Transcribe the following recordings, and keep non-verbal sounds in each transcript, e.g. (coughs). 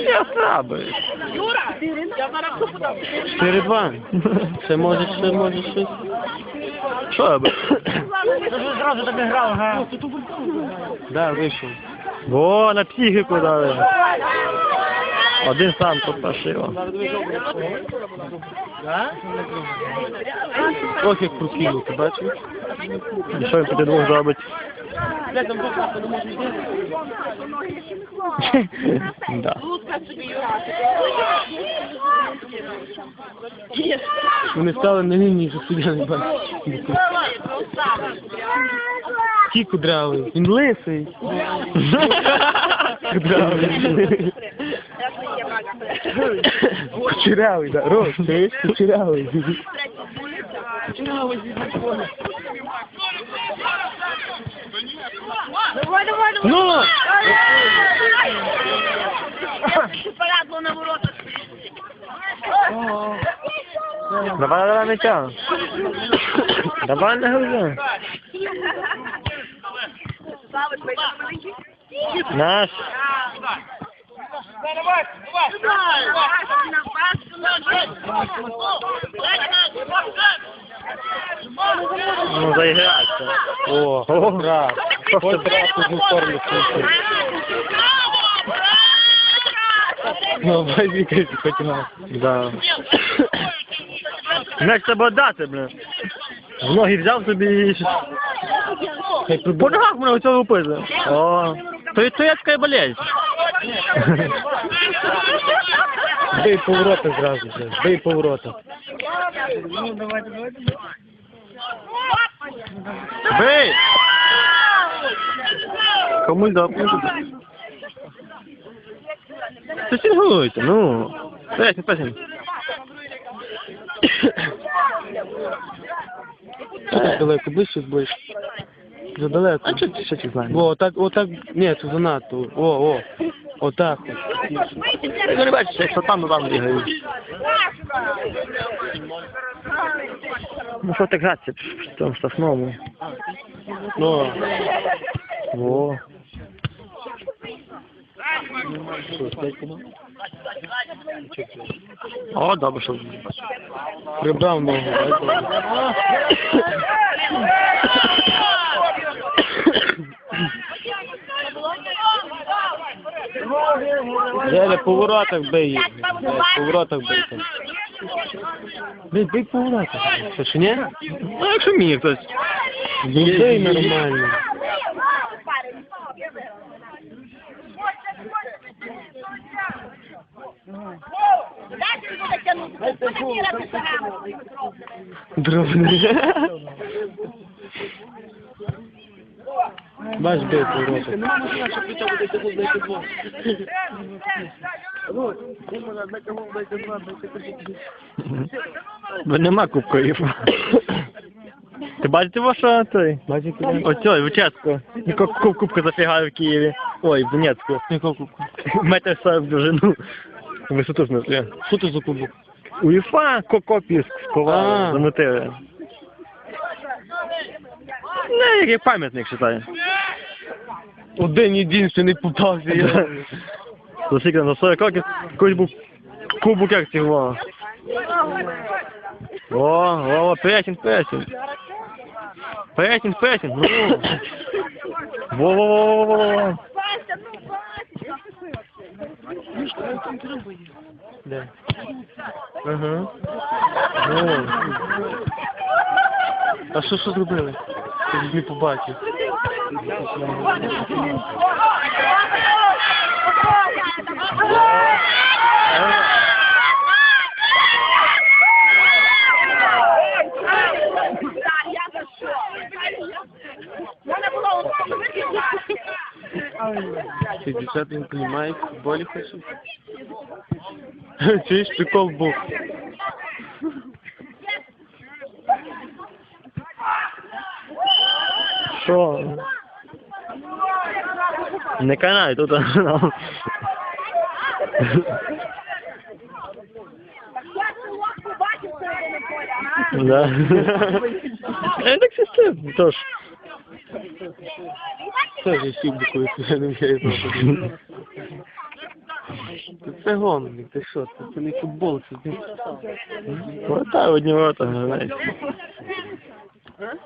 Я слабий. 4-2. Це може, це може щось. Що я би? Зразу тебе грав, га. Да, вийшов. Во, на психіку дали. Один сам поташив. Ось як прокинув, ти бачиш? І що він проти двох зробить? Да. Вони стали на лінії, що собі не бачу. Ті кудрявий. Він лисий. Кудрявий. Кучерявий, да. Рос, ти є кучерявий. Давай, давай, давай. Ну! На воротах. Давай, давай, Митя. Давай не маленький. Наш. Ну, заігрався. О, о, гра. Просто брат у форму слухає. Ну, базікай, хоч на. Да. М'яч треба дати, бля. В ноги взяв собі і... По ногах мене оцього лупити. О, то, то я така болезнь. (laughs) Бий поворота зразу, бля. Бий поворота. Бей! Комусь допомогу. Сусінгуйте, ну. Песня, песня. Так далеко, ближче, ближче. Задалеко. А що ти що ти знаєш? О, отак, отак, ні, це занадто. О, о, отак. Ти не бачиш, як там там бігають. Ну що так гратися в тому штрафному? Ну, во. О, добре, що прибрав ногу. (coughs) (coughs) (coughs) Деля, по воротах бий їх. Деля, По воротах бий там. Бий, бий по воротах. Що, що ні? Ну, якщо міг хтось. Бий нормально. Дальше буде тягнути. Кіра, ти сагана. Дробний. Бач, бий по воротах. Бо нема кубків. Ти бачите ваша той? Бачите? Оцей, в Ческу. Куб- кубка зафігає в Києві. Ой, в Донецьку. Яка кубка? Метр сорок в довжину. Висоту, в смысле. Що це за кубок? УЄФА Кокопіс сховали, замотили. Не, який пам'ятник, вважаю. Один єдинственний попався. я. За скільки на 40 років якийсь кубок як цього. О, о, о, пресінг, пресінг. Пресінг, пресінг, ну. Во, во, во, во, во. Де? Ага. Ну. А що, що зробили? Я не побачив. Ці дівчата не розуміють, в футболі хочуть. (laughs) Чуєш, прикол був. Що? Не канай, тут ну. Да. Я так систем, тож. Теж сів буквою, я не вмію. Це гонник, ти що? Це, це не футбол, це ти. Ворота одні ворота, знаєш. Сам.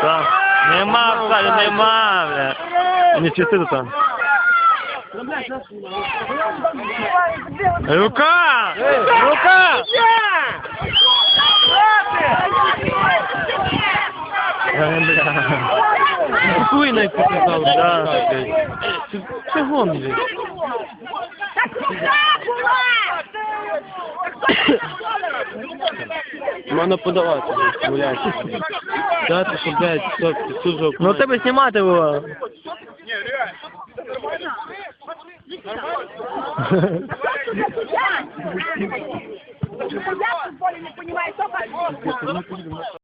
Сам. Нема, Саля, нема, бля. Не чисти там. Рука! Рука! Е, бля. Хуй навіть показав. Да. блядь. Гонник. Так рука була! Подавати, блядь, гуляти. Дати, що, блядь, стоп, ти сужок. Ну тебе знімати було. Я в футболі не розумію, що